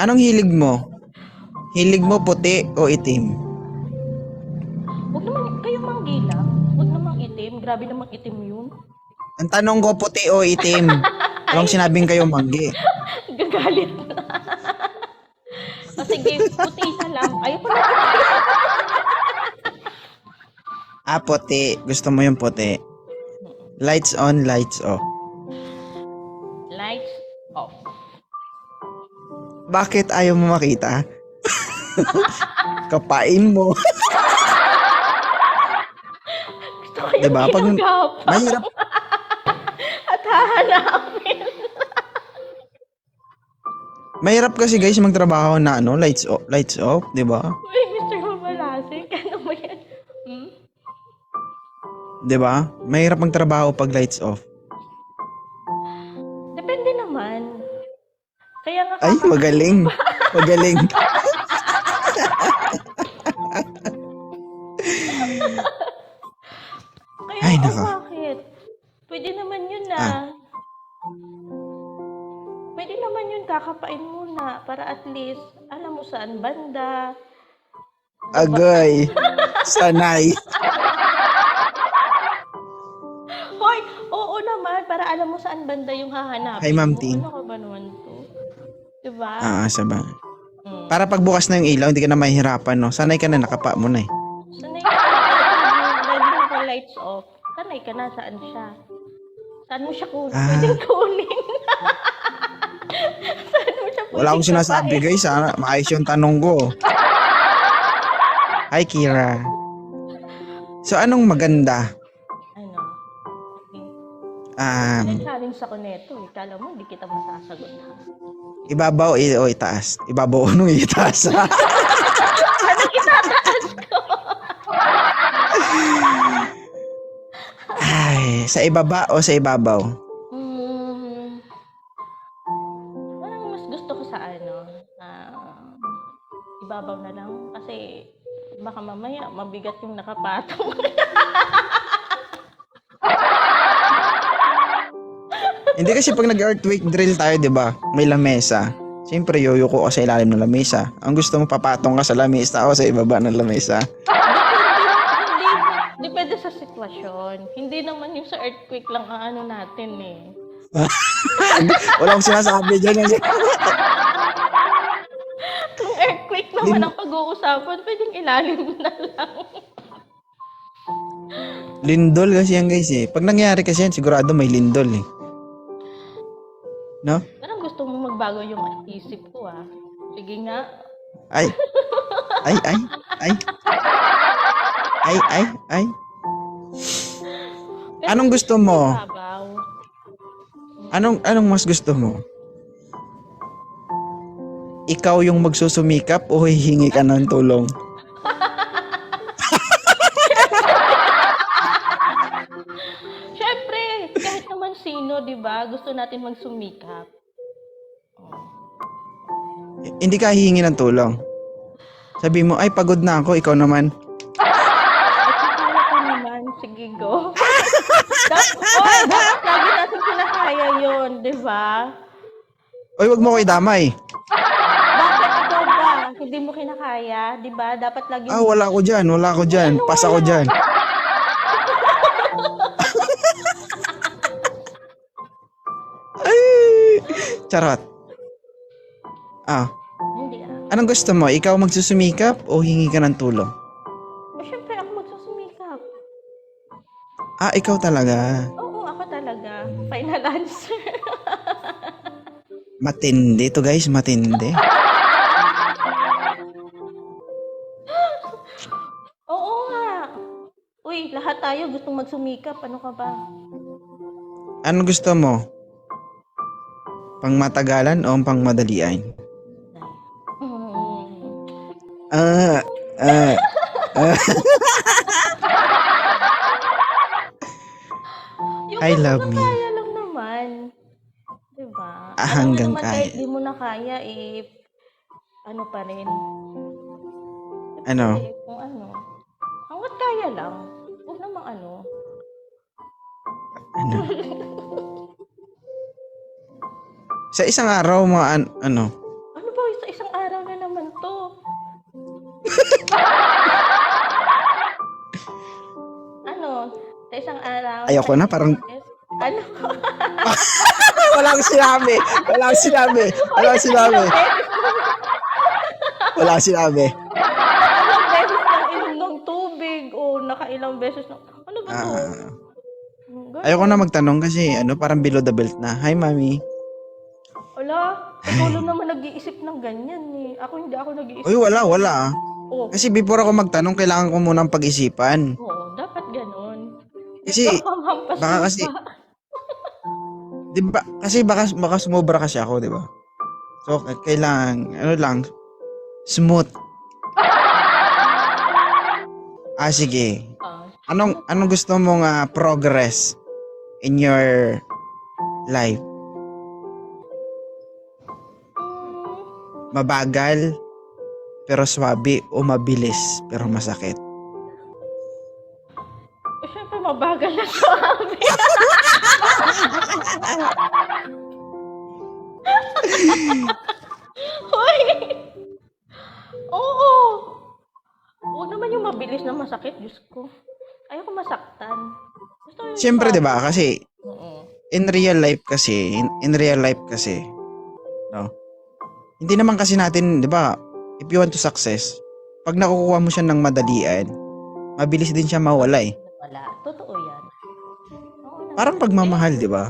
Anong hilig mo? Hilig mo puti o itim? Huwag naman kayo manggila. Huwag namang itim. Grabe namang itim yun. Ang tanong ko puti o itim. Walang sinabing kayo manggi. Gagalit na. o sige, puti isa lang. Ayaw pa na. Ah, puti. Gusto mo yung puti. Lights on, lights off. Bakit ayaw mo makita? Kapain mo. Gusto ko yung Diba? Pag- Mahirap. at hahanapin. Mahirap kasi guys magtrabaho na ano, lights off, lights off, 'di ba? Uy, Mr. Mabalasik, ano ba yan? Hmm? 'Di ba? Mahirap magtrabaho pag lights off. Kaya nga Ay, kaka- magaling. Magaling. Kaya Ay, nako. bakit? Pwede naman yun na. Ah. Pwede naman yun kakapain muna para at least alam mo saan banda. Agay. Sanay. Hoy, oo naman para alam mo saan banda yung hahanapin. Hi, Ma'am mo. Tin. Ano ka ba naman? Diba? Ah, saba. Mm. Para pagbukas na yung ilaw, hindi ka na mahihirapan, no? Sanay ka na, nakapa mo na eh. Sanay ka na. Lagi mo pa lights off. Sanay ka na saan siya. Saan mo siya kunin? Ah. Pwedeng kunin. saan mo siya Wala akong sinasabi, guys. Ha? Maayos yung tanong ko. Hi, Kira. So, anong maganda? Ano? Okay. Um, Challenge ako neto eh. Kala mo, hindi kita masasagot ha. ibabaw i- o itaas? Ibabaw o nung itaas? Anong itataas ko? Ay, sa ibaba o sa ibabaw? Hmm. Parang mas gusto ko sa ano, ah, ibabaw na lang. Kasi baka mamaya mabigat yung nakapatong. Hindi kasi pag nag-earthquake drill tayo, di ba? May lamesa. Siyempre, yoyo ko sa ilalim ng lamesa. Ang gusto mo, papatong ka sa lamesa o sa ibaba ng lamesa. hindi, depende sa sitwasyon. Hindi naman yung sa earthquake lang ang ano natin eh. Wala akong sinasabi dyan. Kung earthquake naman ang pag-uusapan, pwedeng ilalim na lang. lindol kasi yan guys eh. Pag nangyari kasi yan, sigurado may lindol eh. No? Parang gusto mo magbago yung isip ko ah. Sige nga. Ay. Ay, ay, ay. Ay, ay, ay. Anong gusto mo? Anong, anong mas gusto mo? Ikaw yung magsusumikap o hihingi ka ng tulong? Naman sino, di ba, gusto natin magsumikap. Hindi ka hihingi ng tulong. Sabi mo, ay pagod na ako, ikaw naman. Ka naman, sige go. dapat, oh, dapat lagi natin kinakaya yun, di ba? Oy, wag mo ko idamay. Bakit ikaw ba? Hindi mo kinakaya, di ba? Dapat lagi Ah, wala ako dyan, wala ako dyan. Pas ako dyan. Charot. Ah, Hindi ah. anong gusto mo? Ikaw magsusumikap o hingi ka ng tulong? O, syempre, ako magsusumikap. Ah, ikaw talaga. Oo, ako talaga. Final answer. Matindi to guys, matindi. Oo nga. Uy, lahat tayo gustong magsumikap. Ano ka ba? Ano gusto mo? Pang matagalan o pang madalian? Hmm. Ah, ah, ah. Yung I love me. kaya lang naman. Diba? Ah, hanggang naman, kaya. Kahit di mo na kaya, eh, ano pa rin. Ano? Eh, kung ano. Hanggat kaya lang. Huwag namang ano. Ano? Sa isang araw, mga an- ano? Ano ba sa Ano? Sa isang araw? Ayoko na, parang- Ano? Wala akong sinabi. Wala akong sinabi. Wala akong sinabi. Wala akong sinabi. Ilang beses nang inom ng tubig o nakailang beses na... Ano ba to? Ah, Ganun. ayoko na magtanong kasi ano, parang below the belt na. Hi, mami. Wala. Ikaw lang naman nag-iisip ng ganyan eh. Ako hindi ako nag-iisip. Uy, wala, wala. ah. Oh, Kasi before ako magtanong, kailangan ko munang pag-isipan. oo, dapat ganon. Kasi, Hampas baka mo kasi- pa. di ba, kasi baka, baka sumobra kasi ako, di ba? So, k- kailangan, ano lang, smooth. Ah, sige. Ah, Anong, anong gusto mong ah, progress in your life? Mabagal, pero swabe, o mabilis, pero masakit? eh, syempre mabagal na sabi. Hoy! Oo! Huwag naman yung mabilis na masakit, Diyos ko. Ayoko masaktan. Gusto ko Siyempre, di ba? Kasi, Oo. in real life kasi, in, in real life kasi, no? Hindi naman kasi natin, di ba, if you want to success, pag nakukuha mo siya ng madalian, mabilis din siya mawala eh. Wala. Totoo yan. Oo. Parang pagmamahal, di ba?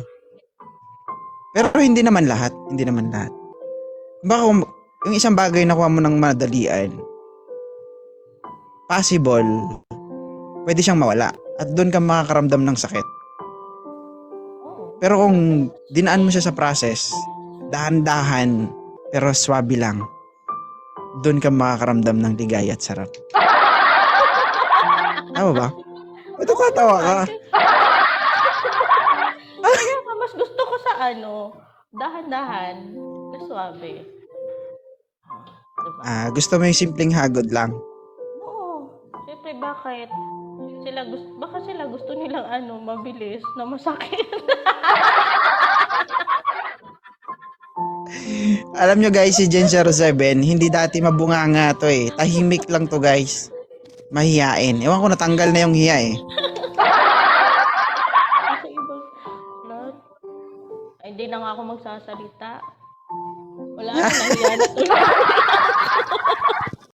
Pero hindi naman lahat, hindi naman lahat. Baka kung yung isang bagay na kuha mo ng madalian, possible, pwede siyang mawala. At doon ka makakaramdam ng sakit. Pero kung dinaan mo siya sa process, dahan-dahan, pero swabe lang, doon ka makakaramdam ng ligaya at sarap. Tama ba? Katawa ka? Kaya ka, mas gusto ko sa ano, dahan-dahan, na suabe. Ah, Diba? Ah, gusto mo yung simpleng hagod lang. Oo. Siyempre, bakit? Sila gusto, baka sila gusto nilang ano, mabilis na masakit. Alam nyo guys, si Gen 07, hindi dati mabunganga to eh. Tahimik lang to guys. Mahihain. Ewan ko natanggal na yung hiya eh. Hindi na nga ako magsasalita. Wala na, nahiya na.